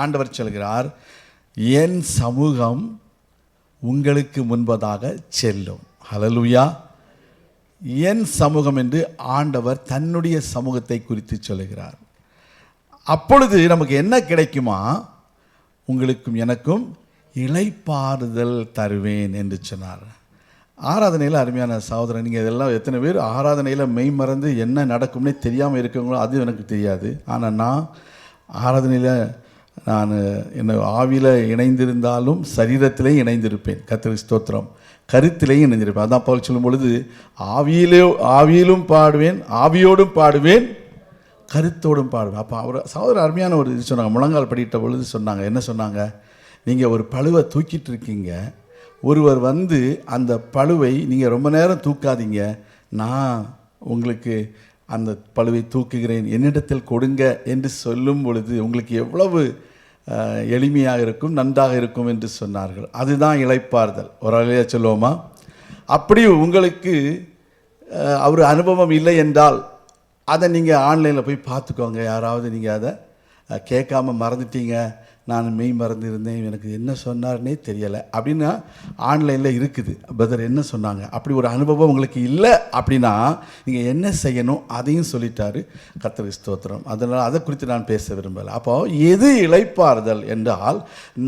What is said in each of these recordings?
ஆண்டவர் சொல்கிறார் என் சமூகம் உங்களுக்கு முன்பதாக செல்லும். அலலுயா என் சமூகம் என்று ஆண்டவர் தன்னுடைய சமூகத்தை குறித்து சொல்கிறார். அப்பொழுது நமக்கு என்ன கிடைக்குமா? உங்களுக்கும் எனக்கும் இளைப்பாறுதல் தருவேன் என்று சொன்னார். ஆராதனையில் அருமையான சகோதரன் நீங்கள் இதெல்லாம் எத்தனை பேர் ஆராதனையில் மெய் மறந்து என்ன நடக்கும்னே தெரியாமல் இருக்கவங்களோ அது எனக்கு தெரியாது. ஆனால் நான் ஆராதனையில் நான் என்ன ஆவியில் இணைந்திருந்தாலும் சரீரத்திலே இணைந்திருப்பேன். கத்திரி ஸ்தோத்திரம். கருத்திலேயும் இணைந்திருப்பேன். அதான் போல் சொல்லும் பொழுது ஆவியிலே ஆவியிலும் பாடுவேன் ஆவியோடும் பாடுவேன் கருத்தோடும் பாடுவேன். அப்போ அவர் சகோதரர் அருமையான ஒரு இது சொன்னாங்க. முழங்கால் படிக்கிட்ட பொழுது சொன்னாங்க. என்ன சொன்னாங்க? நீங்கள் ஒரு பழுவை தூக்கிட்டு இருக்கீங்க. ஒருவர் வந்து அந்த பழுவை நீங்கள் ரொம்ப நேரம் தூக்காதீங்க. நான் உங்களுக்கு அந்த பழுவை தூக்குகிறேன் என்னிடத்தில் கொடுங்க என்று சொல்லும் பொழுது உங்களுக்கு எவ்வளவு எளிமையாக இருக்கும் நன்றாக இருக்கும் என்று சொன்னார்கள். அதுதான் இழைப்பார்தல் ஒரு அலையா சொல்லுவோமா? அப்படி உங்களுக்கு அவர் அனுபவம் இல்லை என்றால் அதை நீங்கள் ஆன்லைனில் போய் பார்த்துக்கோங்க. யாராவது நீங்கள் அதை கேட்காம மறந்துட்டீங்க. நான் மெய் மறந்துருந்தேன் எனக்கு என்ன சொன்னார்னே தெரியலை. அப்படின்னா ஆன்லைனில் இருக்குது. பிரதர் என்ன சொன்னாங்க? அப்படி ஒரு அனுபவம் உங்களுக்கு இல்லை அப்படின்னா நீங்கள் என்ன செய்யணும் அதையும் சொல்லிட்டாரு கர்த்தர் ஸ்தோத்திரம். அதனால் அதை குறித்து நான் பேச விரும்பலை. அப்போ எது இழைப்பார்தல் என்றால்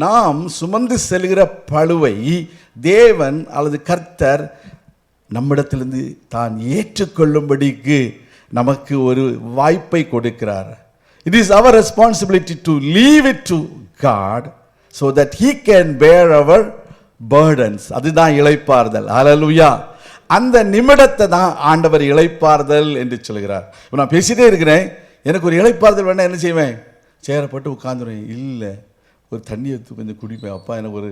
நாம் சுமந்து செல்கிற பழுவை தேவன் அல்லது கர்த்தர் நம்மிடத்திலிருந்து தான் ஏற்றுக்கொள்ளும்படிக்கு நமக்கு ஒரு வாய்ப்பை கொடுக்கிறார். It is our responsibility to leave it to God so that he can bear our burdens அதுதான் இழைப்பார்தல் அலலுயா அந்த நிமிடத்தை தான் ஆண்டவர் இழைப்பார்தல் என்று சொல்கிறார். இப்போ நான் பேசிட்டே இருக்கிறேன். எனக்கு ஒரு இழைப்பார்தல் வேணால் என்ன செய்வேன்? சேரப்பட்டு உட்காந்துருவேன் இல்லை ஒரு தண்ணியை தூ- கொஞ்சம் குடிப்பேன். அப்பா எனக்கு ஒரு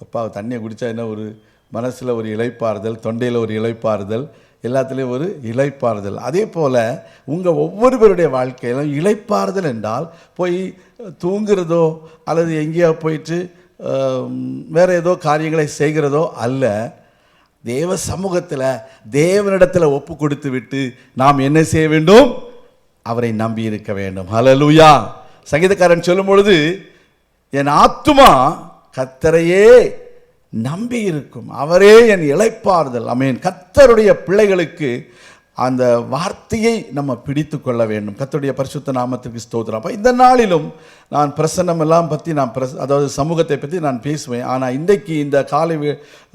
அப்பா தண்ணியை குடித்தா என்ன ஒரு மனசில் ஒரு இழைப்பாறுதல் தொண்டையில் ஒரு இழைப்பாறுதல் எல்லாத்துலேயும் ஒரு இளைப்பாறுதல். அதே போல் உங்கள் ஒவ்வொருவருடைய வாழ்க்கையிலும் இளைப்பாறுதல் என்றால் போய் தூங்குறதோ அல்லது எங்கேயோ போயிட்டு வேறு ஏதோ காரியங்களை செய்கிறதோ அல்ல. தேவ சமூகத்தில் தேவனிடத்தில் ஒப்பு கொடுத்து விட்டு நாம் என்ன செய்ய வேண்டும்? அவரை நம்பி இருக்க வேண்டும். ஹலலூயா சங்கீதக்காரன் சொல்லும் பொழுது என் ஆத்துமா கத்தரையே நம்பி இருக்கும் அவரே என் இளைப்பாறுதல். அமேன். கத்தருடைய பிள்ளைகளுக்கு அந்த வார்த்தையை நம்ம பிடித்து கொள்ள வேண்டும். கத்தருடைய பரிசுத்த நாமத்திற்கு ஸ்தோத்திரம். அப்போ இந்த நாளிலும் நான் பிரசன்னம் எல்லாம் பற்றி நான் பிரஸ் அதாவது சமூகத்தை பற்றி நான் பேசுவேன். ஆனால் இன்றைக்கு இந்த காலை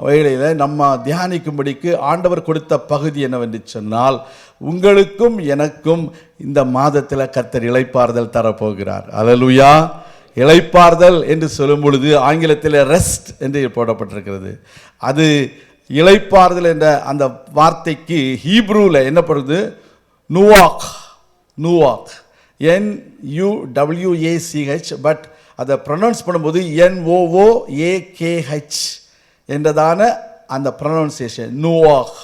வேளையில் நம்ம தியானிக்கும்படிக்கு ஆண்டவர் கொடுத்த பகுதி என்னவென்று சொன்னால் உங்களுக்கும் எனக்கும் இந்த மாதத்தில் கத்தர் இளைப்பாறுதல் தரப்போகிறார். அல்லேலூயா. இழைப்பார்தல் என்று சொல்லும் பொழுது ஆங்கிலத்தில் ரெஸ்ட் என்று போடப்பட்டிருக்கிறது. அது இழைப்பார்தல் என்ற அந்த வார்த்தைக்கு ஹீப்ரூவில் என்ன பண்ணுது நுவாக் நுவாக். N U W A C H but அதை ப்ரொனவுன்ஸ் பண்ணும்போது N O O A K H என்றதான அந்த ப்ரொனவுன்சியேஷன் நுவாக்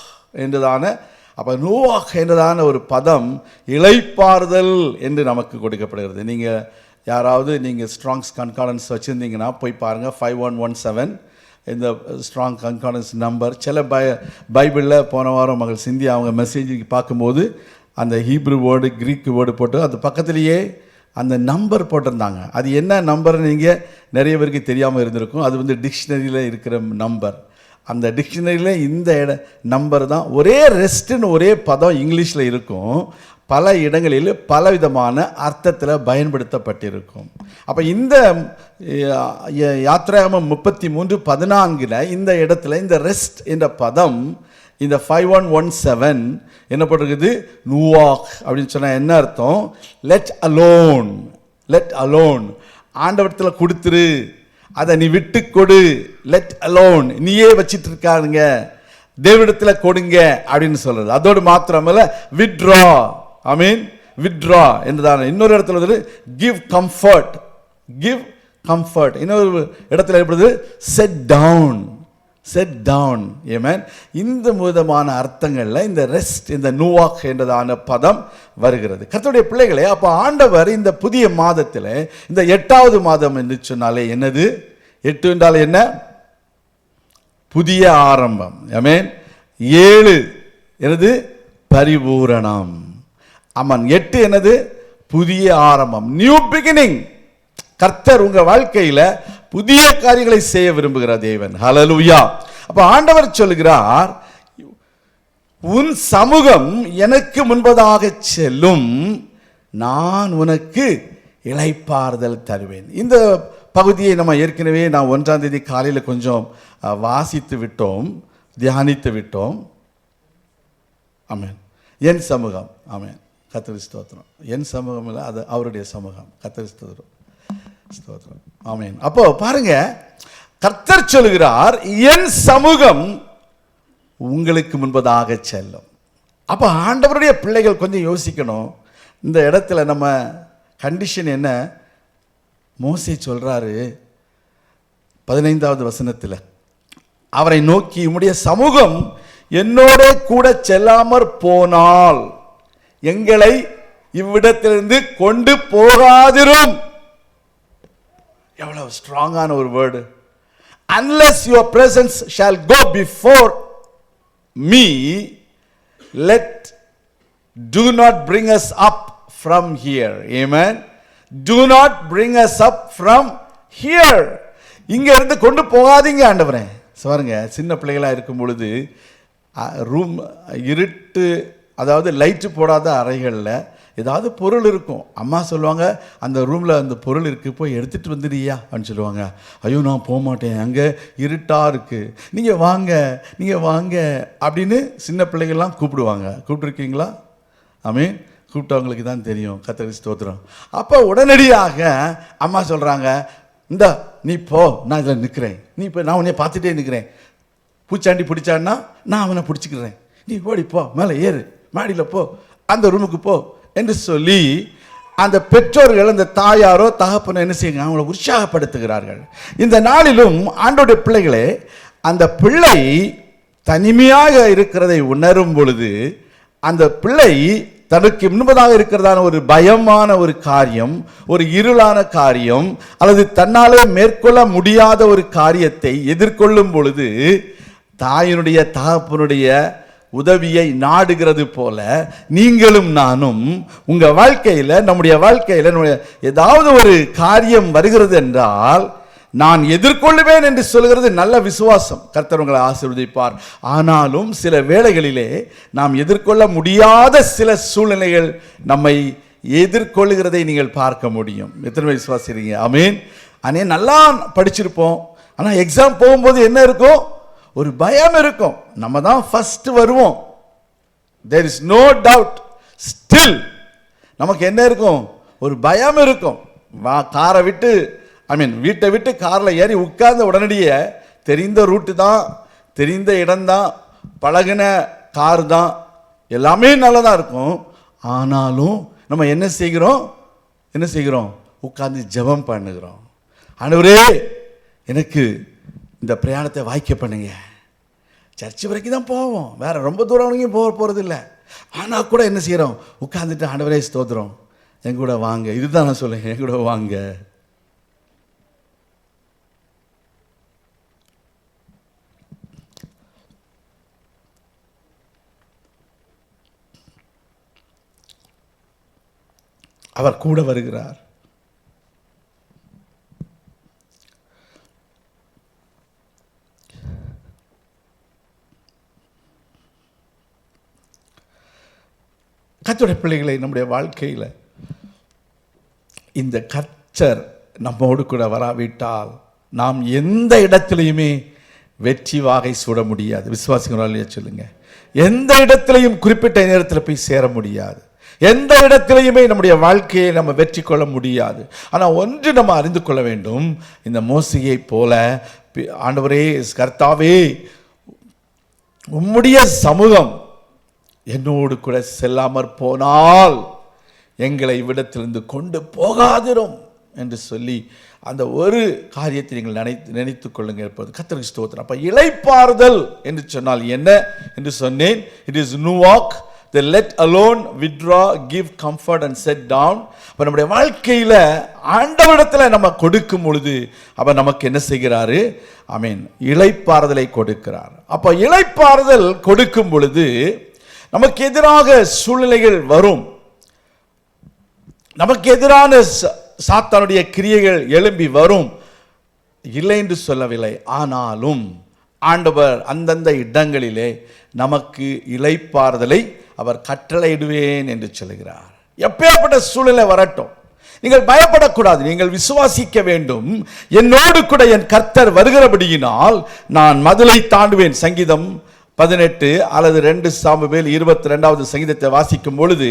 என்றதான அப்போ நூவாக் என்றதான ஒரு பதம் இழைப்பாறுதல் என்று நமக்கு கொடுக்கப்படுகிறது. நீங்கள் யாராவது நீங்கள் ஸ்ட்ராங்ஸ் கன்கார்டன்ஸ் வச்சுருந்தீங்கன்னா போய் பாருங்கள் ஃபைவ் ஒன் ஒன் செவன் இந்த ஸ்ட்ராங் கன்கார்டன்ஸ் நம்பர் சில பை பைபிளில் போன வாரம் மகள் சிந்தி அவங்க மெசேஜுக்கு பார்க்கும்போது அந்த ஹீப்ரு வேர்டு கிரீக் வேர்டு போட்டு அது பக்கத்துலேயே அந்த நம்பர் போட்டிருந்தாங்க. அது என்ன நம்பர் நீங்கள் நிறைய பேருக்கு தெரியாமல் இருந்திருக்கும். அது வந்து டிக்ஷனரியில் இருக்கிற நம்பர் அந்த டிக்ஷனரியில் இந்த இட நம்பர் தான். ஒரே ரெஸ்ட்டுன்னு ஒரே பதம் இங்கிலீஷில் இருக்கும். பல இடங்களில் பல விதமான அர்த்தத்தில் பயன்படுத்தப்பட்டிருக்கும். அப்போ இந்த யா- யாத்திராகமம் முப்பத்தி மூன்று பதினான்கில் இந்த இடத்துல இந்த ரெஸ்ட் என்ற பதம் இந்த ஃபைவ் ஒன் ஒன் செவன் என்ன பண்ணுறது நூவாக் அப்படின்னு சொன்னால் என்ன அர்த்தம்? லெட் அலோன் லெட் அலோன் ஆண்டவரத்தில் கொடுத்துரு. அதை நீ விட்டு கொடு. லெட் அலோன் நீயே வச்சிட்டு இருக்காருங்க தேவிடத்தில் கொடுங்க அப்படின்னு சொல்கிறது அதோடு மாத்திரமில்ல விட்ரா ஐ மீன் வித்ரா என்றதான இன்னொரு இடத்துல வந்து கிவ் கம்ஃபர்ட் கிவ் கம்ஃபர்ட் இன்னொரு இடத்துல ஏற்படுது செட் டவுன் செட் டவுன் ஏமேன் இந்த விதமான அர்த்தங்களில் இந்த ரெஸ்ட் இந்த நூவாக் என்றதான பதம் வருகிறது. கர்த்தருடைய பிள்ளைகளே அப்போ ஆண்டவர் இந்த புதிய மாதத்தில் இந்த எட்டாவது மாதம் என்று சொன்னாலே என்னது? எட்டு என்றால் என்ன? புதிய ஆரம்பம். ஐ மீன் ஏழு. என்னது? பரிபூரணம். ஆமாம் எட்டு என்னது? புதிய ஆரம்பம். நியூ பிகினிங் கர்த்தர் உங்கள் வாழ்க்கையில் புதிய காரியங்களை செய்ய விரும்புகிறார் தேவன். ஹலலுயா அப்போ ஆண்டவர் சொல்கிறார் உன் சமூகம் எனக்கு முன்பதாக செல்லும் நான் உனக்கு இளைப்பாறுதல் தருவேன். இந்த பகுதியை நம்ம ஏற்கனவே நான் ஒன்றாம் தேதி காலையில் கொஞ்சம் வாசித்து விட்டோம் தியானித்து விட்டோம். ஆமேன் என் சமூகம். ஆமேன் கத்திரி ஸ்தோத்திரம். என் சமூகம் இல்லை அது அவருடைய சமூகம். கத்திரி ஸ்தோத்திரம். ஸ்தோத்திரம். ஆமென். அப்போ பாருங்க கர்த்தர் சொல்கிறார் என் சமூகம் உங்களுக்கு முன்பதாக செல்லும். அப்போ ஆண்டவருடைய பிள்ளைகள் கொஞ்சம் யோசிக்கணும். இந்த இடத்துல நம்ம கண்டிஷன் என்ன? மோசை சொல்கிறாரு பதினைந்தாவது வசனத்தில் அவரை நோக்கி உம்முடைய சமூகம் என்னோட கூட செல்லாமற் போனால் எங்களை இவ்விடத்திலிருந்து கொண்டு போகாதிரும். எவ்வளவு ஸ்ட்ராங்கான ஒரு word unless your presence shall go before me let do not bring us up from here amen do not bring us up from here இங்கே இருந்து கொண்டு போகாதீங்க ஆண்டவரே. பாருங்க சின்ன பிள்ளைகளாக இருக்கும் பொழுது ரூம் இருட்டு அதாவது லைட்டு போடாத அறைகளில் ஏதாவது பொருள் இருக்கும். அம்மா சொல்லுவாங்க அந்த ரூமில் அந்த பொருள் இருக்குது போய் எடுத்துகிட்டு வந்துடுறியா? அப்படின்னு சொல்லுவாங்க. ஐயோ நான் போக மாட்டேன் அங்கே இருட்டாக இருக்குது நீங்கள் வாங்க நீங்கள் வாங்க. அப்படின்னு சின்ன பிள்ளைகள்லாம் கூப்பிடுவாங்க. கூப்பிட்ருக்கீங்களா ஆமீன். கூப்பிட்டவங்களுக்கு தான் தெரியும். கத்தரி ஸ்தோத்திரம். அப்போ உடனடியாக அம்மா சொல்கிறாங்க இந்த நீ போ. நான் இதில் நிற்கிறேன் நீ இப்போ நான் உன்னை பார்த்துட்டே நிற்கிறேன் பூச்சாண்டி பிடிச்சான்னா நான் அவனை பிடிச்சிக்கிறேன். நீ ஓடி போ. மேலே ஏறு. மாடியில் போ அந்த ரூமுக்கு போ என்று சொல்லி அந்த பெற்றோர்கள் அந்த தாயாரோ தகப்பனோ என்ன செய்யுங்க? அவங்களை உற்சாகப்படுத்துகிறார்கள். இந்த நாளிலும் ஆண்டோடைய பிள்ளைகளே அந்த பிள்ளை தனிமையாக இருக்கிறதை உணரும் பொழுது அந்த பிள்ளை தனக்கு முன்பதாக இருக்கிறதான ஒரு பயமான ஒரு காரியம் ஒரு இருளான காரியம் அல்லது தன்னாலே மேற்கொள்ள முடியாத ஒரு காரியத்தை எதிர்கொள்ளும் பொழுது தாயினுடைய தகப்பனுடைய உதவியை நாடுகிறது போல நீங்களும் நானும் உங்கள் வாழ்க்கையில் நம்முடைய வாழ்க்கையில் நம்முடைய ஏதாவது ஒரு காரியம் வருகிறது என்றால் நான் எதிர்கொள்ளுவேன் என்று சொல்கிறது நல்ல விசுவாசம். கர்த்தர் உங்களை ஆசீர்வதிப்பார். ஆனாலும் சில வேளைகளிலே நாம் எதிர்கொள்ள முடியாத சில சூழ்நிலைகள் நம்மை எதிர்கொள்ளுகிறதை நீங்கள் பார்க்க முடியும். எத்தனை பேர் ஐ மீன் அனே நல்லா படிச்சிருப்போம். ஆனால் எக்ஸாம் போகும்போது என்ன இருக்கும்? ஒரு பயம் இருக்கும். நம்ம தான் ஃபர்ஸ்ட் வருவோம். There is no doubt still நமக்கு என்ன இருக்கும்? ஒரு பயம் இருக்கும். வா காரை விட்டு ஐ மீன் வீட்டை விட்டு காரில் ஏறி உட்கார்ந்த உடனடியே தெரிந்த ரூட்டு தான் தெரிந்த இடம்தான் பழகின கார் தான் எல்லாமே நல்லதாக இருக்கும். ஆனாலும் நம்ம என்ன செய்கிறோம்? என்ன செய்கிறோம்? உட்கார்ந்து ஜெபம் பண்ணுகிறோம். ஆண்டவரே எனக்கு இந்த பிரயாணத்தை வாய்க்க பண்ணுங்க. சர்ச்சு வரைக்கும் தான் போவோம். வேற ரொம்ப தூரம் வரைக்கும் போக போகிறது இல்லை ஆனால் கூட என்ன செய்கிறோம் உட்காந்துட்டு ஆண்டவரே ஸ்தோத்திரம். என் கூட வாங்க. இதுதான் நான் சொல்லுங்க என் கூட வாங்க. அவர் கூட வருகிறார். கர்த்தருடைய பிள்ளைகளை நம்முடைய வாழ்க்கையில் இந்த கச்சர் நம்மோடு கூட வராவிட்டால் நாம் எந்த இடத்திலையுமே வெற்றி வாகை சூட முடியாது. விசுவாசிகளாலேயே சொல்லுங்க. எந்த இடத்திலையும் குறிப்பிட்ட நேரத்தில் போய் சேர முடியாது. எந்த இடத்திலையுமே நம்முடைய வாழ்க்கையை நம்ம வெற்றி கொள்ள முடியாது. ஆனால் ஒன்று நம்ம அறிந்து கொள்ள வேண்டும். இந்த மோசியை போல ஆண்டவரே கர்த்தாவே உம்முடைய சமூகம் என்னோடு கூட செல்லாமற் போனால் எங்களை இவ்விடத்திலிருந்து கொண்டு போகாதிரும் என்று சொல்லி அந்த ஒரு காரியத்தை நீங்கள் நினைத்து நினைத்து கொள்ளுங்கள் இருப்பது கத்தருக்கு ஸ்தோத்திரம். அப்போ இளைப்பாறுதல் என்று சொன்னால் என்ன என்று சொன்னேன். இட் இஸ் நூ walk the let alone withdraw give comfort and set down அப்போ நம்முடைய வாழ்க்கையில் ஆண்டவரிடத்தில் நம்ம கொடுக்கும் பொழுது அவர் நமக்கு என்ன செய்கிறாரு? ஐ மீன் இலைப்பாறுதலை கொடுக்கிறார். அப்போ இலைப்பாறுதல் கொடுக்கும் பொழுது நமக்கு எதிராக சூழ்நிலைகள் வரும். நமக்கு எதிரான ச- சாத்தானுடைய கிரியைகள் எழும்பி வரும். இல்லை என்று சொல்லவில்லை. ஆனாலும் ஆண்டவர் அந்தந்த இடங்களிலே நமக்கு இளைப்பாறுதலை அவர் கட்டளையிடுவேன் என்று சொல்கிறார் எப்பேற்பட்ட சூழ்நிலை வரட்டும். நீங்கள் பயப்படக்கூடாது. நீங்கள் விசுவாசிக்க வேண்டும். என்னோடு கூட என் கர்த்தர் வருகிறபடியினால் நான் மதுளை தாண்டுவேன். சங்கீதம் பதினெட்டு அல்லது ரெண்டு சாமுவேல் இருபத்தி ரெண்டாவது சங்கீதத்தை வாசிக்கும் பொழுது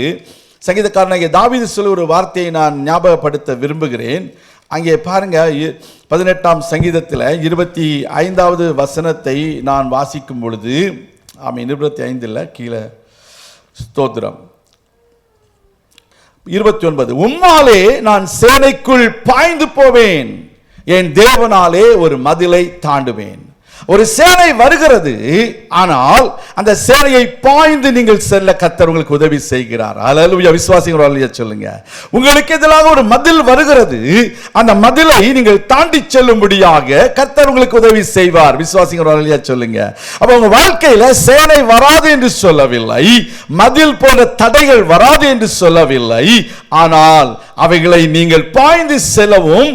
சங்கீதக்காரனாகிய தாவீது சொல்ல ஒரு வார்த்தையை நான் ஞாபகப்படுத்த விரும்புகிறேன். அங்கே பாருங்க இ- பதினெட்டாம் சங்கீதத்தில் இருபத்தி ஐந்தாவது வசனத்தை நான் வாசிக்கும் பொழுது ஆமாம் இருபத்தி ஐந்தில் கீழே ஸ்தோத்திரம். இருபத்தி ஒன்பது உம்மாலே நான் சேனைக்குள் பாய்ந்து போவேன் என் தேவனாலே ஒரு மதிலை தாண்டுவேன். ஒரு சேனை வருகிறது ஆனால் அந்த சேனையை பாய்ந்து நீங்கள் செல்ல கத்தர் உங்களுக்கு உதவி செய்கிறார். அல்லேலூயா விசுவாசிகள் சொல்லுங்க. உங்களுக்கு எதிராக ஒரு மதில் வருகிறது. அந்த மதிலை நீங்கள் தாண்டி செல்லும்படியாக கத்தர் உங்களுக்கு உதவி செய்வார். விசுவாசிகள் சொல்லுங்க. அப்ப உங்க வாழ்க்கையில சேனை வராது என்று சொல்லவில்லை. மதில் போன்ற தடைகள் வராது என்று சொல்லவில்லை. ஆனால் அவைகளை நீங்கள் பாய்ந்து செல்லவும்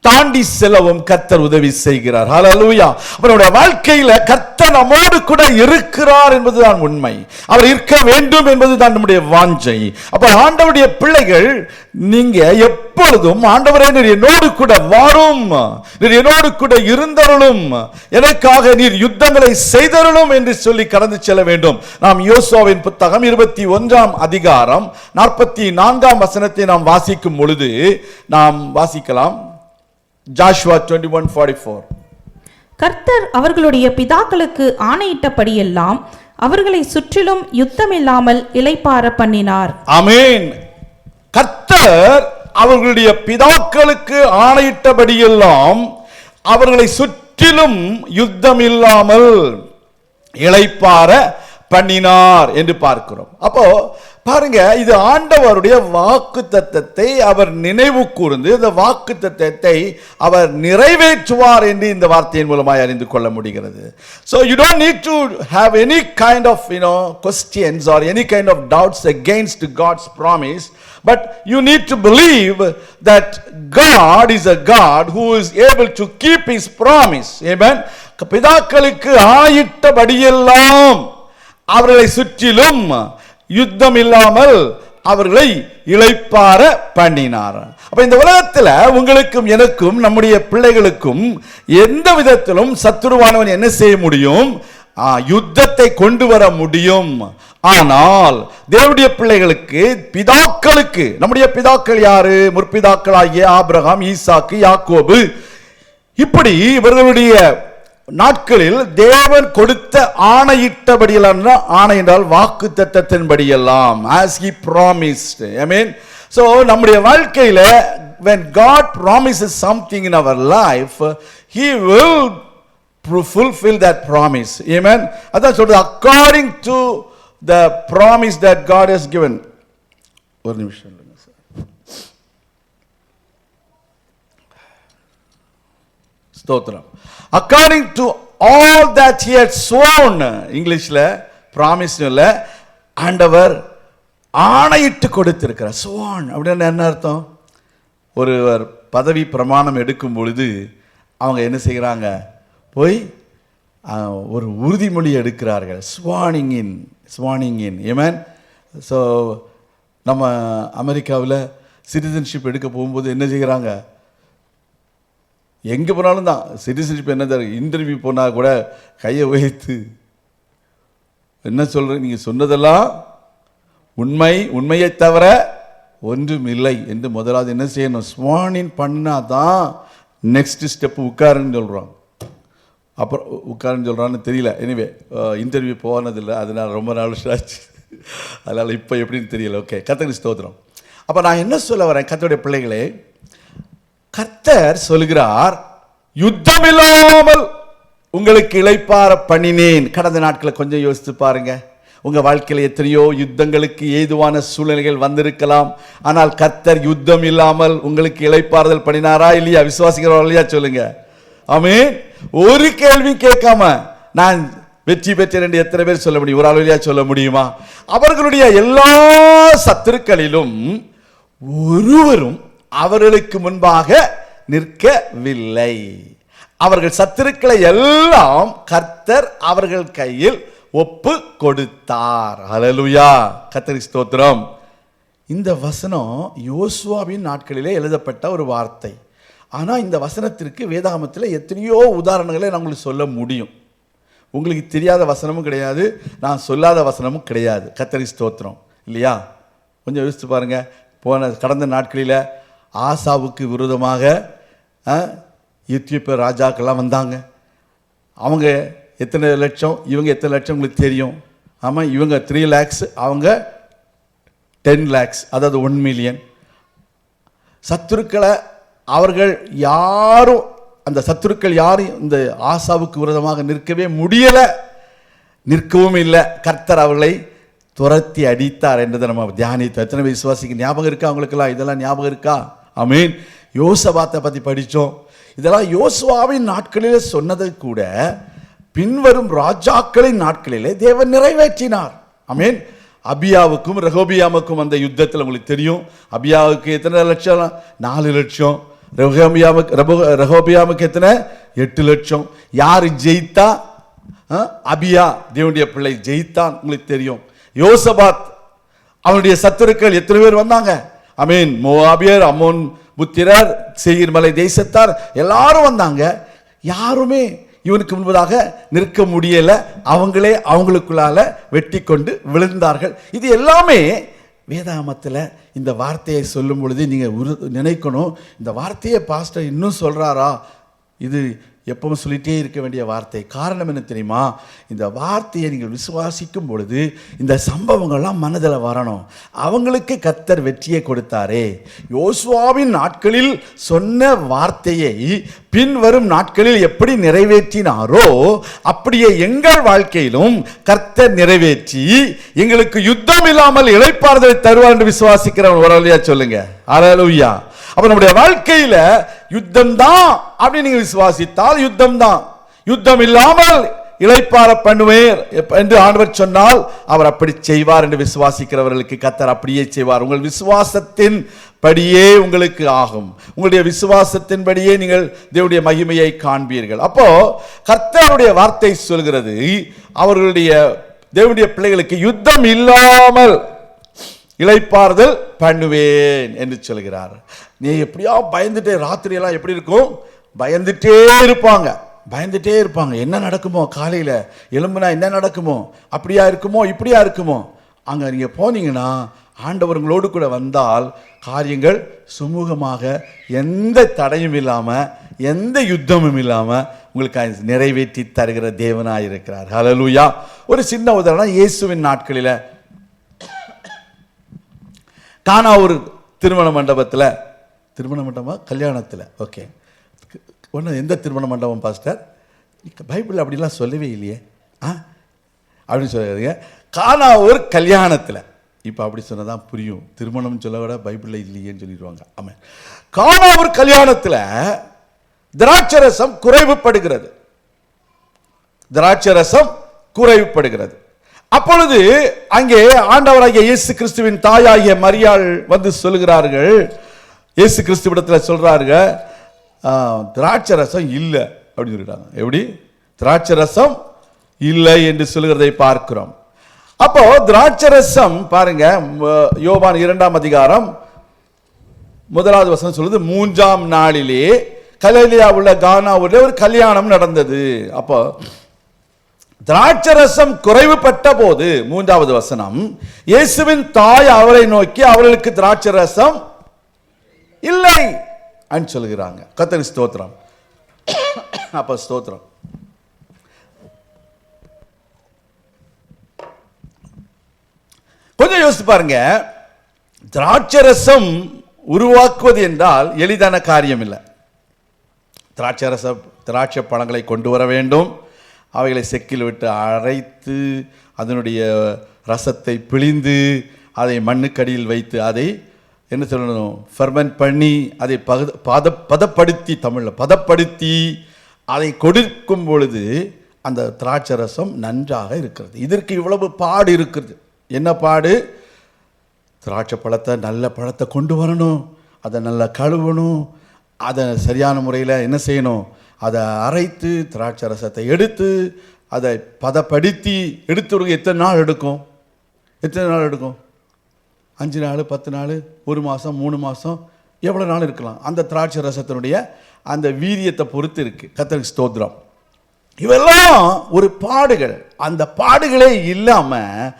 தாண்டி செல்லவும் கர்த்தர் உதவி செய்கிறார். ஹலலூயா அவருடைய வாழ்க்கையில கர்த்தர் நம்மோடு கூட இருக்கிறார் என்பதுதான் உண்மை. அவர் இருக்க வேண்டும் என்பதுதான் நம்முடைய வாஞ்சை. அப்ப ஆண்டவருடைய பிள்ளைகள் நீங்க எப்பொழுதும் ஆண்டவரே நீர் என்னோடு கூட வாரும். நீர் என்னோடு கூட இருந்தருளும். எனக்காக நீர் யுத்தங்களை செய்தருளும் என்று சொல்லி கடந்து செல்ல வேண்டும். நாம் யோசுவாவின் புத்தகம் இருபத்தி ஒன்றாம் அதிகாரம் நாற்பத்தி நான்காம் வசனத்தை நாம் வாசிக்கும் பொழுது நாம் வாசிக்கலாம். Joshua twenty one forty four கர்த்தர் அவர்களுடைய பிதாக்களுக்கு ஆணையிட்டபடியெல்லாம் அவர்களை சுற்றிலும் யுத்தமில்லாமல் இளைப்பார பண்ணினார். அமேன் கர்த்தர் அவர்களுடைய பிதாக்களுக்கு ஆணையிட்டபடியெல்லாம் அவர்களை சுற்றிலும் யுத்தம் இல்லாமல் இளைப்பார பண்ணினார் என்று பார்க்கிறோம். அப்போ பாருங்க இது ஆண்டவருடைய வாக்கு தத்தத்தை அவர் நினைவு கூர்ந்து இந்த வாக்கு தத்தத்தை அவர் நிறைவேற்றுவார் என்று இந்த வார்த்தையின் மூலமாய் அறிந்து கொள்ள முடிகிறது. So you don't need to have any kind of you know questions or any kind of doubts against God's promise but you need to believe that God is a God who is able to keep his promise amen பிதாக்களுக்கு ஆயிட்டபடியெல்லாம் அவர்களை சுற்றிலும் யுத்தம் இல்லாமல் அவர்களை இழைப்பார பண்ணினார். அப்ப இந்த உலகத்துல உங்களுக்கும் எனக்கும் நம்முடைய பிள்ளைகளுக்கும் எந்த விதத்திலும் சத்துருவானவன் என்ன செய்ய முடியும்? யுத்தத்தை கொண்டு வர முடியும். ஆனால் தேவனுடைய பிள்ளைகளுக்கு பிதாக்களுக்கு நம்முடைய பிதாக்கள் யாரு? முற்பிதாக்களாகிய ஆபிரகாம் ஈசாக்கு யாக்கோபு இப்படி இவர்களுடைய நாட்களில் தேவன் கொடுத்த ஆணையிட்டபடியெல்லாம் ஆணை என்றால் வாக்கு தத்தத்தின்படியெல்லாம் as he promised I mean so நம்முடைய வாழ்க்கையில் when God promise is something in our life he will fulfil that promise amen அதான் சொல்றது according to the promise that God is given ஒரு நிமிஷம் ஸ்தோத்திரம் according to all that he had இங்கிலீஷில் இங்கிலீஷ்ல promise இல்லை ஆண்டவர் ஆணையிட்டு கொடுத்திருக்கிறார். Sworn அப்படின்னு என்ன அர்த்தம்? ஒருவர் பதவி பிரமாணம் எடுக்கும் பொழுது அவங்க என்ன செய்கிறாங்க? போய் ஒரு உறுதிமொழி எடுக்கிறார்கள். ஸ்வானிங் இன் ஸ்வானிங் இன் ஏமேன் ஸோ நம்ம அமெரிக்காவில் சிட்டிசன்ஷிப் எடுக்க போகும்போது என்ன செய்கிறாங்க? எங்கே போனாலும் தான். சிட்டிசன்ஷிப் என்ன இன்டர்வியூ போனால் கூட கையை உயர்த்து. என்ன சொல்கிறேன் நீங்கள் சொன்னதெல்லாம் உண்மை உண்மையை தவிர ஒன்றும் இல்லை என்று முதலாவது என்ன செய்யணும்? ஸ்வானின் பண்ணாதான் நெக்ஸ்ட் ஸ்டெப்பு உட்காருன்னு சொல்கிறோம் அப்புறம் உட்காருன்னு சொல்கிறான்னு தெரியல. எனிவே இன்டர்வியூ போனதில்லை. அதனால் ரொம்ப நாள் ஆச்சு. அதனால் இப்போ எப்படின்னு தெரியல. ஓகே கத்தகரி ஸ்தோத்திரம். அப்போ நான் என்ன சொல்ல வரேன்? கத்தோடைய பிள்ளைகளே கர்த்தர் சொல்கிறார் யுத்தம் இல்லாமல் உங்களுக்கு இழைப்பார பண்ணினேன். கடந்த நாட்களை கொஞ்சம் யோசித்து பாருங்க. உங்க வாழ்க்கையில் எத்தனையோ யுத்தங்களுக்கு ஏதுவான சூழ்நிலைகள் வந்திருக்கலாம். ஆனால் கர்த்தர் யுத்தம் இல்லாமல் உங்களுக்கு இளைப்பாறுதல் பண்ணினாரா இல்லையா? விசுவாசிக்கிறோம் இல்லையா? சொல்லுங்க. ஆமென். ஒரு கேள்வி கேட்காம நான் வெற்றி பெற்றேன் என்று எத்தனை பேர் சொல்ல முடியும்? ஒரு அளவிலையா சொல்ல முடியுமா? அவர்களுடைய எல்லா சத்துருக்களிலும் ஒருவரும் அவர்களுக்கு முன்பாக நிற்கவில்லை. அவர்கள் சத்துருக்களை எல்லாம் கர்த்தர் அவர்கள் கையில் ஒப்பு கொடுத்தார். அலலுயா கத்தரி ஸ்தோத்திரம். இந்த வசனம் யோசுவாவின் நாட்களிலே எழுதப்பட்ட ஒரு வார்த்தை. ஆனால் இந்த வசனத்திற்கு வேதாகமத்தில் எத்தனையோ உதாரணங்களை நான் உங்களுக்கு சொல்ல முடியும். உங்களுக்கு தெரியாத வசனமும் கிடையாது நான் சொல்லாத வசனமும் கிடையாது. கத்தரி ஸ்தோத்திரம். இல்லையா? கொஞ்சம் யோசித்து பாருங்கள் போன கடந்த நாட்களில் ஆசாவுக்கு விரோதமாக அஹ், எத்தியோப்பிய ராஜாக்கெல்லாம் வந்தாங்க. அவங்க எத்தனை லட்சம் இவங்க எத்தனை லட்சம் உங்களுக்கு தெரியும்? ஆமாம் இவங்க த்ரீ லேக்ஸ் அவங்க டென் லேக்ஸ் அதாவது ஒன் மில்லியன் சத்துருக்களை அவர்கள் யாரும் அந்த சத்துருக்கள் யாரும் இந்த ஆசாவுக்கு விரோதமாக நிற்கவே முடியலை. நிற்கவும் இல்லை. கர்த்தர் அவர்களை துரத்தி அடித்தார் என்றதை நம்ம தியானித்தோம். எத்தனை விசுவாசிக்கு ஞாபகம் இருக்கா? அவங்களுக்கெல்லாம் இதெல்லாம் ஞாபகம் இருக்கா? அமீன் யோசபாத்தை பற்றி படித்தோம் இதெல்லாம் யோசுவாவின் நாட்களில் சொன்னதை கூட பின்வரும் ராஜாக்களின் நாட்களிலே தேவன் நிறைவேற்றினார். அமீன் அபியாவுக்கும் ரகோபியாமுக்கும் அந்த யுத்தத்தில் உங்களுக்கு தெரியும். அபியாவுக்கு எத்தனை லட்சம்? நாலு லட்சம். ரகோபியாமுக்கு ரபோ- ரகோபியாமுக்கு எத்தனை? எட்டு லட்சம். யார் ஜெயித்தா? அபியா தேவனுடைய பிள்ளை ஜெயித்தான். உங்களுக்கு தெரியும். யோசபாத் அவனுடைய சத்துருக்கள் எத்தனை பேர் வந்தாங்க? அமீன். மோவாபியர் அம்மோன் புத்திரர் சேயீர் தேசத்தார் எல்லாரும் வந்தாங்க. யாருமே இவனுக்கு முன்பதாக நிற்க முடியலை. அவங்களே அவங்களுக்குள்ளால வெட்டி கொண்டு விழுந்தார்கள். இது எல்லாமே வேதாமத்தில் இந்த வார்த்தையை சொல்லும் பொழுது நீங்கள் உரு நினைக்கணும். இந்த வார்த்தையை பாஸ்டர் இன்னும் சொல்கிறாரா இது எப்பவும் சொல்லிட்டே இருக்க வேண்டிய வார்த்தை. காரணம் என்ன தெரியுமா? இந்த வார்த்தையை நீங்கள் விசுவாசிக்கும் பொழுது இந்த சம்பவங்கள்லாம் மனதில் வரணும். அவங்களுக்கு கத்தர் வெற்றியை கொடுத்தாரே. யோசுவாவின் நாட்களில் சொன்ன வார்த்தையை பின்வரும் நாட்களில் எப்படி நிறைவேற்றினாரோ அப்படியே எங்கள் வாழ்க்கையிலும் கர்த்தர் நிறைவேற்றி எங்களுக்கு யுத்தம் இல்லாமல் இளைப்பாறுதலை தருவார் என்று விசுவாசிக்கிறவன். ஒரு சொல்லுங்க. அலலுயா. அப்ப நம்முடைய வாழ்க்கையில யுத்தம் தான் அப்படின்னு நீங்க விசுவாசித்தால் யுத்தம் தான் யுத்தம் இல்லாமல் இழைப்பார பண்ணுவேர் என்று ஆண்டவர் சொன்னால் அவர் அப்படி செய்வார் என்று விசுவாசிக்கிறவர்களுக்கு கத்தர் அப்படியே செய்வார். உங்கள் விசுவாசத்தின் படியே உங்களுக்கு ஆகும். உங்களுடைய விசுவாசத்தின்படியே நீங்கள் தேவனுடைய மகிமையை காண்பீர்கள். அப்போ கர்த்தருடைய வார்த்தை சொல்கிறது அவர்களுடைய தேவனுடைய பிள்ளைகளுக்கு யுத்தம் இல்லாமல் இழைப்பாறுதல் பண்ணுவேன் என்று சொல்கிறார். நீ எப்படியா பயந்துட்டே ராத்திரியெல்லாம் எப்படி இருக்கும்? பயந்துட்டே இருப்பாங்க. பயந்துட்டே இருப்பாங்க. என்ன நடக்குமோ? காலையில் எலும்புனா என்ன நடக்குமோ? அப்படியா இருக்குமோ? இப்படியா இருக்குமோ? அங்கே நீங்கள் போனீங்கன்னா ஆண்டவர்களோடு கூட வந்தால் காரியங்கள் சுமூகமாக எந்த தடையும் இல்லாமல் எந்த யுத்தமும் இல்லாமல் உங்களுக்கு நிறைவேற்றி தருகிற தேவனாக இருக்கிறார். ஹலலூயா ஒரு சின்ன உதாரணம். இயேசுவின் நாட்களில் கானா ஒரு திருமண மண்டபத்தில் திருமண மண்டபம் கல்யாணத்தில். ஓகே ஒன்று எந்த திருமண மண்டபம் பாஸ்டர் பைபிள் அப்படிலாம் சொல்லவே இல்லையே. ஆ? அப்படின்னு சொல்லுறீங்க காணா ஒரு கல்யாணத்தில். இப்போ அப்படி சொன்னால் தான் புரியும். திருமணம் சொல்ல விட பைபிளில் இல்லையேன்னு சொல்லிடுவாங்க. ஆமாம் காணா ஒரு கல்யாணத்தில் திராட்சரசம் குறைவுபடுகிறது. திராட்சரசம் குறைவுபடுகிறது. அப்பொழுது அங்கே ஆண்டவராகிய இயேசு கிறிஸ்துவின் தாயாகிய மரியாள் வந்து சொல்லுகிறார்கள். இயேசு கிறிஸ்துவிடத்தில் சொல்றாருங்க திராட்சை ரசம் இல்லை அப்படின்னு சொல்லிட்டாங்க. எப்படி? திராட்சை ரசம் இல்லை என்று சொல்லுகிறதை பார்க்கிறோம். அப்போ திராட்சரசம் பாருங்க யோபான் இரண்டாம் அதிகாரம் முதலாவது வசனம் சொல்லுது மூன்றாம் நாளிலே கலேலியா உள்ள கானாவுல ஒரு கல்யாணம் நடந்தது. அப்போ திராட்சரசம் குறைவுபட்ட போது மூன்றாவது வசனம் இயேசுவின் தாய் அவரை நோக்கி அவர்களுக்கு திராட்சரசம் இல்லை அப்படின்னு சொல்லுகிறாங்க. கத்தரி ஸ்தோத்திரம். அப்ப ஸ்தோத்திரம். கொஞ்சம் யோசித்து பாருங்க. திராட்சரசம் உருவாக்குவது என்றால் எளிதான காரியம் இல்லை திராட்சரச திராட்சை பழங்களை கொண்டு வர வேண்டும். அவைகளை செக்கில் விட்டு அரைத்து அதனுடைய ரசத்தை பிழிந்து அதை மண்ணுக்கடியில் வைத்து அதை என்ன சொல்லணும்? ஃபெர்மெண்ட் பண்ணி அதை பத பத பதப்படுத்தி தமிழில் பதப்படுத்தி அதை கொடுக்கும் பொழுது அந்த திராட்சை ரசம் நன்றாக இருக்கிறது. இதற்கு இவ்வளவு பாடு இருக்கிறது. என்ன பாடு? திராட்சை பழத்தை நல்ல பழத்தை கொண்டு வரணும். அதை நல்லா கழுவணும். அதை சரியான முறையில் என்ன செய்யணும்? அதை அரைத்து திராட்சை ரசத்தை எடுத்து அதை பதப்படுத்தி எடுத்து எத்தனை நாள் எடுக்கும்? எத்தனை நாள் எடுக்கும்? அஞ்சு நாள் பத்து நாள் ஒரு மாதம் மூணு மாதம் எவ்வளோ நாள் இருக்கலாம்? அந்த திராட்சை ரசத்தினுடைய அந்த வீரியத்தை பொறுத்து இருக்குது கத்தருக்கு ஸ்தோத்திரம். இவெல்லாம் ஒரு பாடுகள். அந்த பாடுகளே இல்லாமல்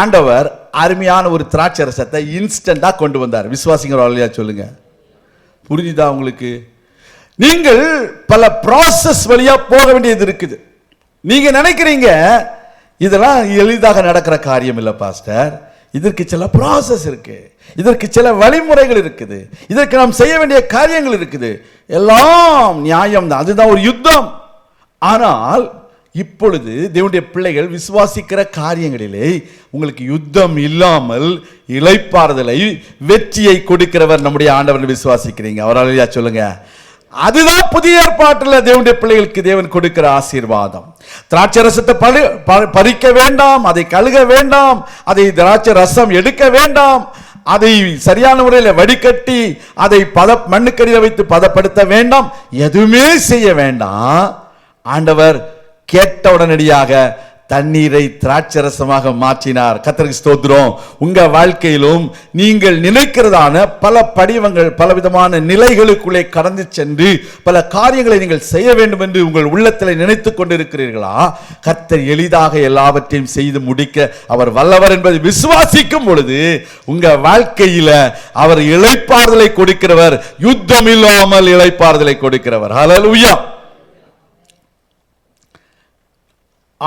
ஆண்டவர் அருமையான ஒரு திராட்சை ரசத்தை இன்ஸ்டண்ட்டாக கொண்டு வந்தார். விசுவாசிங்கிற இல்லையா சொல்லுங்கள் புரிஞ்சுதா உங்களுக்கு? நீங்கள் பல ப்ராசஸ் வழியாக போக வேண்டியது இருக்குது. நீங்கள் நினைக்கிறீங்க இதெல்லாம் எளிதாக நடக்கிற காரியம் இல்லை பாஸ்டர். இதற்கு சில ப்ராசஸ் இருக்கு. இதற்கு சில வழிமுறைகள் இருக்குது. இதற்கு நாம் செய்ய வேண்டிய காரியங்கள் இருக்குது. எல்லாம் நியாயம் தான். அதுதான் ஒரு யுத்தம். ஆனால் இப்பொழுது தேவனுடைய பிள்ளைகள் விசுவாசிக்கிற காரியங்களிலே உங்களுக்கு யுத்தம் இல்லாமல் இழைப்பாறுதலை வெற்றியை கொடுக்கிறவர் நம்முடைய ஆண்டவர் விசுவாசிக்கிறீங்க. அவரால் சொல்லுங்க? அதுதான் புதிய ஏற்பாட்டில் தேவனுடைய பிள்ளைகளுக்கு தேவன் கொடுக்கிற ஆசீர்வாதம். திராட்சை ரசத்தை பழு பறிக்க வேண்டாம் அதை கழுக வேண்டாம் அதை திராட்சை ரசம் எடுக்க வேண்டாம் அதை சரியான முறையில் வடிகட்டி அதை பத மண்ணுக்கடியில் வைத்து பதப்படுத்த வேண்டாம் எதுவுமே செய்ய வேண்டாம். ஆண்டவர் கேட்ட உடனடியாக தண்ணீரை திராட்சரசமாக மாற்றினார். கத்தருக்கு ஸ்தோத்திரம். உங்க வாழ்க்கையிலும் நீங்கள் நினைக்கிறதான பல படிவங்கள் பலவிதமான நிலைகளுக்குள்ளே கடந்து சென்று பல காரியங்களை நீங்கள் செய்ய வேண்டும் என்று உங்கள் உள்ளத்தில் நினைத்துக் கொண்டிருக்கிறீர்களா? கத்தர் எளிதாக எல்லாவற்றையும் செய்து முடிக்க அவர் வல்லவர் என்பதை விசுவாசிக்கும் பொழுது உங்க வாழ்க்கையில அவர் இழைப்பாறுதலை கொடுக்கிறவர் யுத்தம் இல்லாமல் இளைப்பாறுதலை கொடுக்கிறவர். ஹalleluya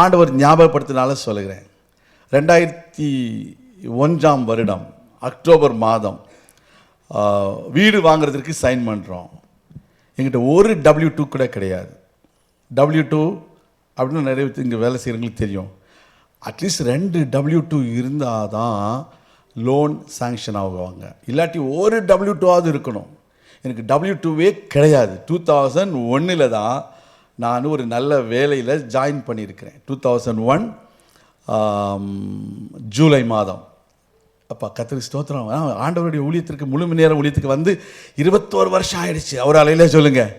ஆண்டவர் ஞாபகப்படுத்தினால சொல்லுகிறேன். ரெண்டாயிரத்தி ஒன்றாம் வருடம் அக்டோபர் மாதம் வீடு வாங்குறதுக்கு சைன் பண்ணுறோம் எங்கிட்ட ஒரு டபிள்யூ டூ கூட கிடையாது. டபிள்யூ டூ அப்படின்னு நிறைய பேர் இங்கே வேலை செய்கிறவங்களுக்கு தெரியும். அட்லீஸ்ட் ரெண்டு டபிள்யூ டூ இருந்தால் தான் லோன் சாங்ஷன் ஆகுவாங்க. இல்லாட்டி ஒரு டபிள்யூ டூவாவது இருக்கணும். எனக்கு டபிள்யூ டூவே கிடையாது. டூ தௌசண்ட் ஒன்றில் தான் நான் ஒரு நல்ல வேலையில் ஜாயின் பண்ணியிருக்கிறேன். டூ தௌசண்ட் ஒன் ஜூலை மாதம். அப்பா கத்திரி ஸ்தோத்திரம். ஆண்டவருடைய ஊழியத்திற்கு முழு நேர ஊழியத்துக்கு வந்து இருபத்தோரு வருஷம் ஆயிடுச்சு. அவர் அலையில சொல்லுங்கள்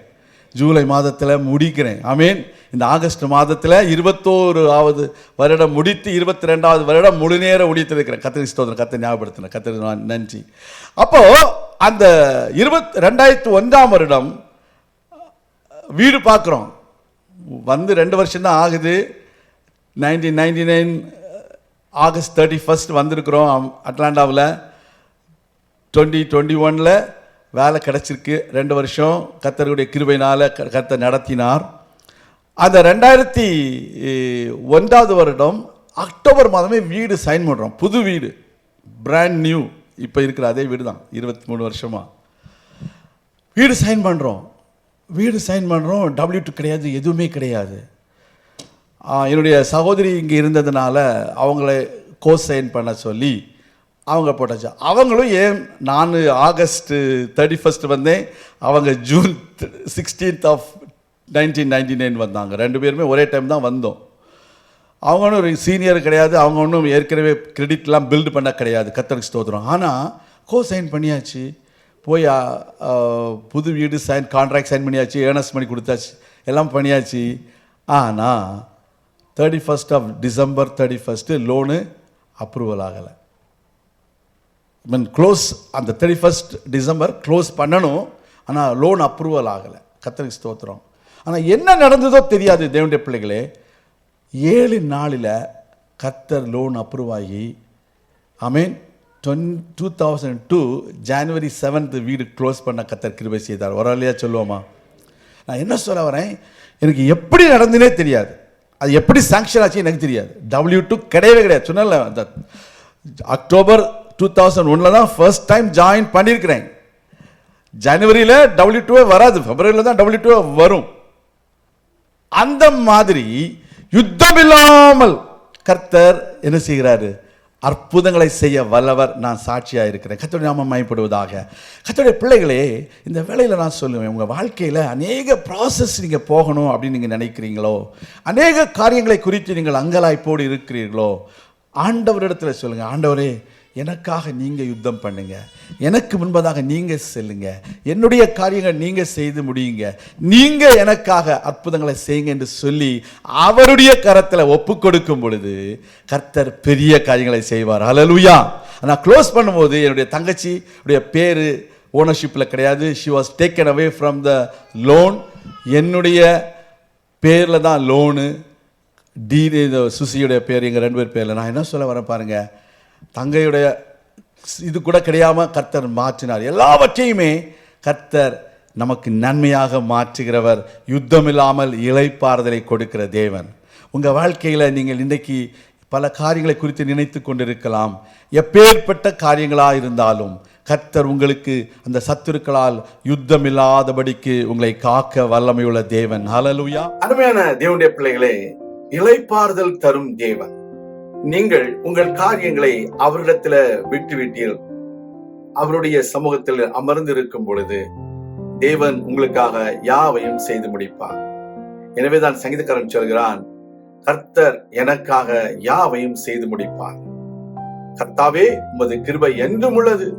ஜூலை மாதத்தில் முடிக்கிறேன். ஆமீன். இந்த ஆகஸ்ட் மாதத்தில் இருபத்தோரு ஆவது வருடம் முடித்து இருபத்தி ரெண்டாவது வருடம் முழு நேர ஊழியத்தில் கத்திரி ஸ்தோத்திரம் கத்தை ஞாபகப்படுத்தினேன் கத்திரி நான் நன்றி. அப்போது அந்த இருபத் ரெண்டாயிரத்து ஒன்றாம் வருடம் வீடு பார்க்குறோம். வந்து ரெண்டு வருஷம் தான் ஆகுது. Nineteen ninety nine August thirty first வந்திருக்கிறோம் அட்லாண்டாவில். டுவெண்ட்டி டுவெண்ட்டி ஒனில் வேலை கிடச்சிருக்கு. ரெண்டு வருஷம் கத்தருடைய கிருபையினால் கத்தை நடத்தினார். அந்த ரெண்டாயிரத்தி ஒன்றாவது வருடம் அக்டோபர் மாதமே வீடு சைன் பண்ணுறோம் புது வீடு. பிராண்ட் நியூ இப்போ இருக்கிற அதே வீடு தான் இருபத்தி மூணு வருஷமாக வீடு சைன் பண்ணுறோம் வீடு சைன் பண்ணுறோம் டபிள்யூ டூ கிடையாது எதுவுமே கிடையாது. என்னுடைய சகோதரி இங்கே இருந்ததுனால அவங்கள கோ சைன் பண்ண சொல்லி அவங்க போட்டாச்சு. அவங்களும் ஏன் நான் ஆகஸ்ட்டு தேர்ட்டி ஃபஸ்ட் வந்தேன் அவங்க June sixteenth of nineteen ninety nine வந்தாங்க. ரெண்டு பேருமே ஒரே டைம் தான் வந்தோம். அவங்க ஒன்றும் ஒரு சீனியர் கிடையாது அவங்க ஒன்றும் ஏற்கனவே கிரெடிட்லாம் பில்டு பண்ண கிடையாது கத்தருக்கு ஸ்தோத்திரம். ஆனால் கோ சைன் பண்ணியாச்சு. போய் புது வீடு சைன் கான்ட்ராக்ட் சைன் பண்ணியாச்சு ஏர்னஸ் பண்ணி கொடுத்தாச்சு எல்லாம் பண்ணியாச்சு. ஆனால் thirty first of December thirty first loan approval ஆகலை மீன் க்ளோஸ் அந்த தேர்ட்டி ஃபஸ்ட் டிசம்பர் க்ளோஸ் பண்ணணும் ஆனால் லோன் அப்ரூவல் ஆகலை. கத்தருக்கு ஸ்தோத்திரம். ஆனால் என்ன நடந்ததோ தெரியாது தேவனுடைய பிள்ளைகளே. ஏழு நாளில் கத்தர் லோன் அப்ரூவ் ஆகி I mean done two thousand two January seventh வீடு க்ளோஸ் பண்ண கத்தர் கிருபை செய்தார். ஒரு இல்லையா சொல்லுவோமா? நான் என்ன சொல்ல வரேன்? எனக்கு எப்படி நடந்துனே தெரியாது. அது எப்படி சாங்ஷன் ஆச்சு எனக்கு தெரியாது. டபிள்யூ டூ கிடையவே கிடையாது. சொன்னல அந்த அக்டோபர் டூ தௌசண்ட் ஒன்ல தான் ஃபர்ஸ்ட் டைம் ஜாயின் பண்ணியிருக்கிறேன் ஜனவரியில் டபிள்யூ டூவே வராது. பிப்ரவரியில் தான் டபிள்யூ டூவே வரும். அந்த மாதிரி யுத்தம் இல்லாமல் கர்த்தர் என்ன செய்கிறாரு? அற்புதங்களை செய்ய வல்லவர் நான் சாட்சியாக இருக்கிறேன் கத்தோடைய நாம மயப்படுவதாக. கத்தோடைய பிள்ளைகளே இந்த வேலையில் நான் சொல்லுவேன் உங்கள் வாழ்க்கையில் அநேக ப்ராசஸ் நீங்கள் போகணும் அப்படின்னு நீங்கள் நினைக்கிறீங்களோ? அநேக காரியங்களை குறித்து நீங்கள் அங்கலாய்ப்போடு இருக்கிறீர்களோ? ஆண்டவரிடத்தில் சொல்லுங்கள் ஆண்டவரே எனக்காக நீங்கள் யுத்தம் பண்ணுங்க. எனக்கு முன்பதாக நீங்கள் செல்லுங்க. என்னுடைய காரியங்கள் நீங்கள் செய்து முடியுங்க. நீங்கள் எனக்காக அற்புதங்களை செய்யுங்க என்று சொல்லி அவருடைய கரத்தில் ஒப்பு கொடுக்கும் பொழுது கர்த்தர் பெரிய காரியங்களை செய்வார். அலலுயா நான் க்ளோஸ் பண்ணும்போது என்னுடைய தங்கச்சி உடைய பேர் ஓனர்ஷிப்பில் கிடையாது. She was taken away from the loan என்னுடைய பேரில் தான் லோனு டி சுசியுடைய பேர் எங்கள் ரெண்டு பேர் பேரில். நான் என்ன சொல்ல வரேன் பாருங்கள் தங்கையுடைய இது கூட கிடையாம கர்த்தர் மாற்றினார். எல்லாவற்றையுமே கர்த்தர் நமக்கு நன்மையாக மாற்றுகிறவர் யுத்தம் இல்லாமல் இளைப்பாறுதலை கொடுக்கிற தேவன். உங்கள் வாழ்க்கையில் நீங்கள் இன்றைக்கு பல காரியங்களை குறித்து நினைத்து கொண்டிருக்கலாம். எப்பேற்பட்ட காரியங்களாக இருந்தாலும் கர்த்தர் உங்களுக்கு அந்த சத்துருக்களால் யுத்தம் இல்லாதபடிக்கு உங்களை காக்க வல்லமையுள்ள தேவன். ஹalleluya அருமையான தேவனுடைய பிள்ளைகளே இளைப்பாறுதல் தரும் தேவன். நீங்கள் உங்கள் காரியங்களை அவரிடத்துல விட்டுவிட்டீர்கள் அவருடைய சமூகத்தில் அமர்ந்து இருக்கும் பொழுது தேவன் உங்களுக்காக யாவையும் செய்து முடிப்பார். எனவேதான் சங்கீதக்காரன் சொல்கிறான் கர்த்தர் எனக்காக யாவையும் செய்து முடிப்பார். கர்த்தாவே உமது கிருபை என்றும் உள்ளது.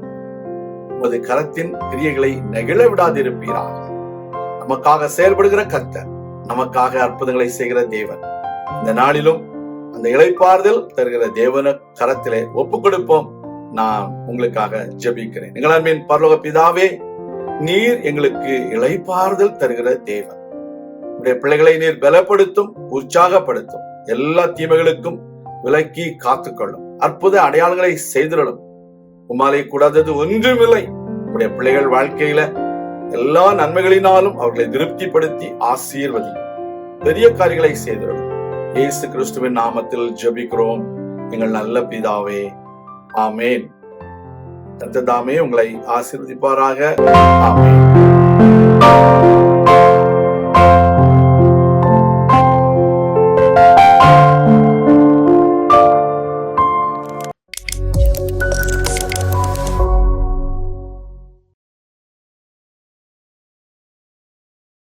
உமது கரத்தின் கிரியைகளை நெகிழ விடாதிருப்பீராக. நமக்காக செயல்படுகிற கர்த்தர் நமக்காக அற்புதங்களை செய்கிற தேவன். இந்த நாளிலும் அந்த இழைப்பார்தல் தருகிற தேவன கரத்திலே ஒப்பு கொடுப்போம் நான் உங்களுக்காக ஜெபிக்கிறேன். எங்களான்மீன் பரலோக பிதாவே நீர் எங்களுக்கு இழைப்பார்தல் தருகிற தேவன். உடைய பிள்ளைகளை நீர் பலப்படுத்தும் உற்சாகப்படுத்தும். எல்லா தீமைகளுக்கும் விலக்கி காத்துக்கொள்ளும். அற்புத அடையாளங்களை செய்திடலும். உமாலை கூடாதது ஒன்றுமில்லை. உடைய பிள்ளைகள் வாழ்க்கையில எல்லா நன்மைகளினாலும் அவர்களை திருப்திப்படுத்தி ஆசீர்வதி பெரிய காரியங்களை செய்திடலும். இயேசு கிறிஸ்துவின் நாமத்தில் ஜபிக்கிறோம். எங்கள் நல்ல பிதாவே ஆமேன். கர்த்தர் தாமே உங்களை ஆசிர்வதிப்பாராக. ஆமேன்.